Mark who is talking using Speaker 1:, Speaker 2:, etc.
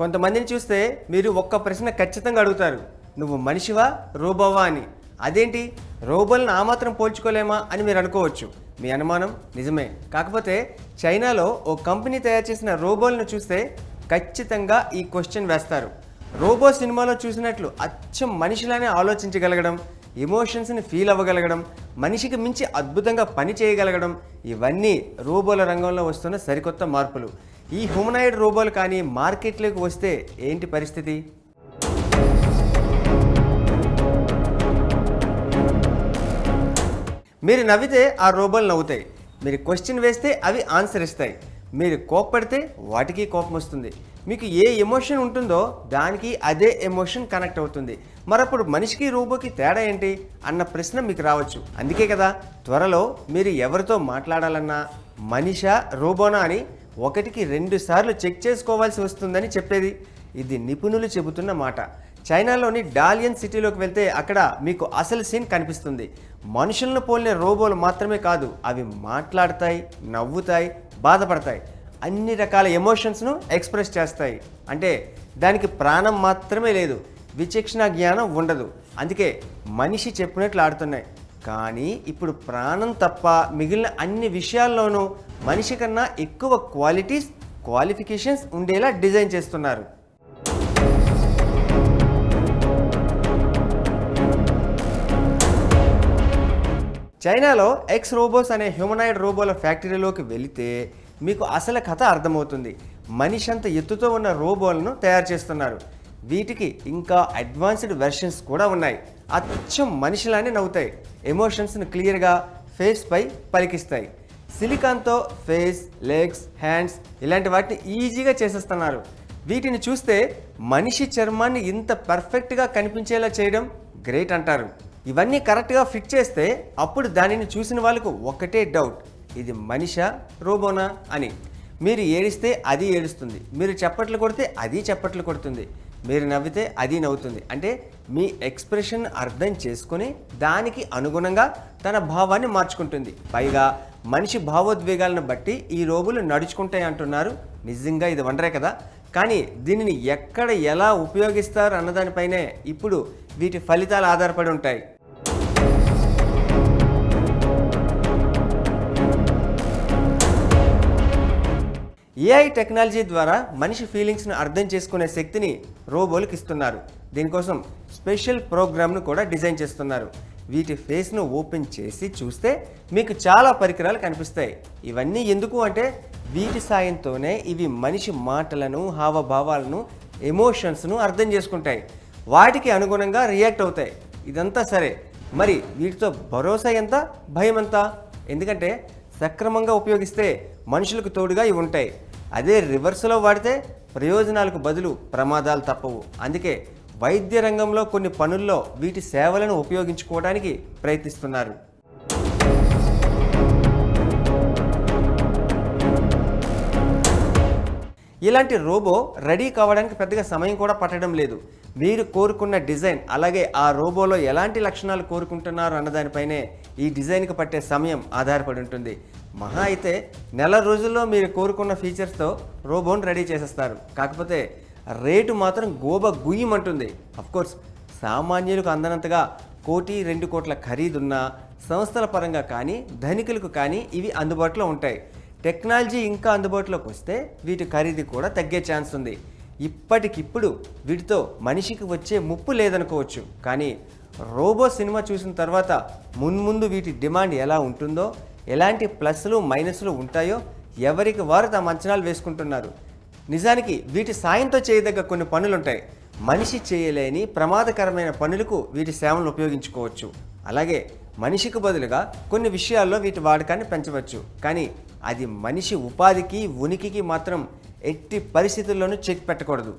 Speaker 1: కొంతమందిని చూస్తే మీరు ఒక్క ప్రశ్న ఖచ్చితంగా అడుగుతారు. నువ్వు మనిషివా? రోబోవా? అని. అదేంటి? రోబోలను ఆ మాత్రం పోల్చుకోలేమా అని మీరు అనుకోవచ్చు. మీ అనుమానం నిజమే. కాకపోతే చైనాలో ఓ కంపెనీ తయారు చేసిన రోబోలను చూస్తే ఖచ్చితంగా ఈ క్వశ్చన్ వేస్తారు. రోబో సినిమాలో చూసినట్లు అచ్చం మనిషిలానే ఆలోచించగలగడం ఎమోషన్స్ని ఫీల్ అవ్వగలగడం మనిషికి మించి అద్భుతంగా పని చేయగలగడం ఇవన్నీ రోబోల రంగంలో వస్తున్న సరికొత్త మార్పులు. ఈ హ్యూమనాయిడ్ రోబోలు కానీ మార్కెట్లోకి వస్తే ఏంటి పరిస్థితి? మీరు నవ్వితే ఆ రోబోలు నవ్వుతాయి. మీరు క్వశ్చన్ వేస్తే అవి ఆన్సర్ ఇస్తాయి. మీరు కోప్పడితే వాటికి కోపం వస్తుంది. మీకు ఏ ఎమోషన్ ఉంటుందో దానికి అదే ఎమోషన్ కనెక్ట్ అవుతుంది. మరప్పుడు మనిషికి రోబోకి తేడా ఏంటి అన్న ప్రశ్న మీకు రావచ్చు. అందుకే కదా త్వరలో మీరు ఎవరితో మాట్లాడాలన్నా మనిషా రోబోనా అని ఒకటికి రెండు సార్లు చెక్ చేసుకోవాల్సి వస్తుందని చెప్పేది. ఇది నిపుణులు చెబుతున్న మాట. చైనాలోని డాలియన్ సిటీలోకి వెళ్తే అక్కడ మీకు అసలు సీన్ కనిపిస్తుంది. మనుషులను పోలిన రోబోలు మాత్రమే కాదు అవి మాట్లాడతాయి నవ్వుతాయి బాధపడతాయి. అన్ని రకాల ఎమోషన్స్ను ఎక్స్ప్రెస్ చేస్తాయి. అంటే దానికి ప్రాణం మాత్రమే లేదు విచక్షణ జ్ఞానం ఉండదు. అందుకే మనిషి చెప్పినట్లు ఆడుతున్నాయి. కానీ ఇప్పుడు ప్రాణం తప్ప మిగిలిన అన్ని విషయాల్లోనూ మనిషి కన్నా ఎక్కువ క్వాలిటీస్ క్వాలిఫికేషన్స్ ఉండేలా డిజైన్ చేస్తున్నారు. చైనాలో ఎక్స్ రోబోస్ అనే హ్యూమనాయిడ్ రోబోల ఫ్యాక్టరీలోకి వెళితే మీకు అసలు కథ అర్థమవుతుంది. మనిషి అంత ఎత్తుతో ఉన్న రోబోలను తయారు చేస్తున్నారు. వీటికి ఇంకా అడ్వాన్స్డ్ వెర్షన్స్ కూడా ఉన్నాయి. అచ్చం మనిషిలానే నవ్వుతాయి. ఎమోషన్స్ను క్లియర్గా ఫేస్పై పలికిస్తాయి. సిలికాన్తో ఫేస్ లెగ్స్ హ్యాండ్స్ ఇలాంటి వాటిని ఈజీగా చేసేస్తున్నారు. వీటిని చూస్తే మనిషి చర్మాన్ని ఇంత పర్ఫెక్ట్గా కనిపించేలా చేయడం గ్రేట్ అంటారు. ఇవన్నీ కరెక్ట్గా ఫిట్ చేస్తే అప్పుడు దానిని చూసిన వాళ్ళకు ఒకటే డౌట్ ఇది మనిషా రోబోనా అని. మీరు ఏడిస్తే అది ఏడుస్తుంది మీరు చప్పట్లు కొడితే అది చప్పట్లు కొడుతుంది మీరు నవ్వితే అది నవ్వుతుంది. అంటే మీ ఎక్స్ప్రెషన్ అర్థం చేసుకొని దానికి అనుగుణంగా తన భావాన్ని మార్చుకుంటుంది. పైగా మనిషి భావోద్వేగాలను బట్టి ఈ రోగులు నడుచుకుంటాయి అంటున్నారు. నిజంగా ఇది వండరే కదా? కానీ దీనిని ఎక్కడ ఎలా ఉపయోగిస్తారు అన్నదానిపైనే ఇప్పుడు వీటి ఫలితాలు ఆధారపడి ఉంటాయి. ఏఐ టెక్నాలజీ ద్వారా మనిషి ఫీలింగ్స్ను అర్థం చేసుకునే శక్తిని రోబోలకు ఇస్తున్నారు. దీనికోసం స్పెషల్ ప్రోగ్రామ్ను కూడా డిజైన్ చేస్తున్నారు. వీటి ఫేస్ను ఓపెన్ చేసి చూస్తే మీకు చాలా పరికరాలు కనిపిస్తాయి. ఇవన్నీ ఎందుకు అంటే వీటి సాయంతోనే ఇవి మనిషి మాటలను హావభావాలను ఎమోషన్స్ను అర్థం చేసుకుంటాయి. వాటికి అనుగుణంగా రియాక్ట్ అవుతాయి. ఇదంతా సరే. మరి వీటితో భరోసా ఎంత? భయం ఎంత? ఎందుకంటే సక్రమంగా ఉపయోగిస్తే మనుషులకు తోడుగా ఇవి ఉంటాయి. అదే రివర్స్లో వాడితే ప్రయోజనాలకు బదులు ప్రమాదాలు తప్పవు. అందుకే వైద్య రంగంలో కొన్ని పనుల్లో వీటి సేవలను ఉపయోగించుకోవడానికి ప్రయత్నిస్తున్నారు. ఇలాంటి రోబో రెడీ కావడానికి పెద్దగా సమయం కూడా పట్టడం లేదు. మీరు కోరుకున్న డిజైన్ అలాగే ఆ రోబోలో ఎలాంటి లక్షణాలు కోరుకుంటున్నారు అన్నదానిపైనే ఈ డిజైన్కి పట్టే సమయం ఆధారపడి ఉంటుంది. మహా అయితే నెల రోజుల్లో మీరు కోరుకున్న ఫీచర్స్తో రోబోని రెడీ చేసేస్తారు. కాకపోతే రేటు మాత్రం గోబ గుయ్యమంటుంది. కోర్స్ సామాన్యులకు అందనంతగా కోటి రెండు కోట్ల ఖరీదున్న సంస్థల పరంగా కానీ ధనికులకు కానీ ఇవి అందుబాటులో ఉంటాయి. టెక్నాలజీ ఇంకా అందుబాటులోకి వస్తే వీటి ఖరీదు కూడా తగ్గే ఛాన్స్ ఉంది. ఇప్పటికిప్పుడు వీటితో మనిషికి వచ్చే ముప్పు లేదనుకోవచ్చు. కానీ రోబో సినిమా చూసిన తర్వాత మున్ముందు వీటి డిమాండ్ ఎలా ఉంటుందో ఎలాంటి ప్లస్లు మైనస్లు ఉంటాయో ఎవరికి వారు తమ అంచనాలు వేసుకుంటున్నారు. నిజానికి వీటి సాయంతో చేయదగ్గ కొన్ని పనులుంటాయి. మనిషి చేయలేని ప్రమాదకరమైన పనులకు వీటి సేవలను ఉపయోగించుకోవచ్చు. అలాగే మనిషికి బదులుగా కొన్ని విషయాల్లో వీటి వాడకాన్ని పెంచవచ్చు. కానీ అది మనిషి ఉపాధికి ఉనికికి మాత్రం ఎట్టి పరిస్థితుల్లోనూ చెక్ పెట్టకూడదు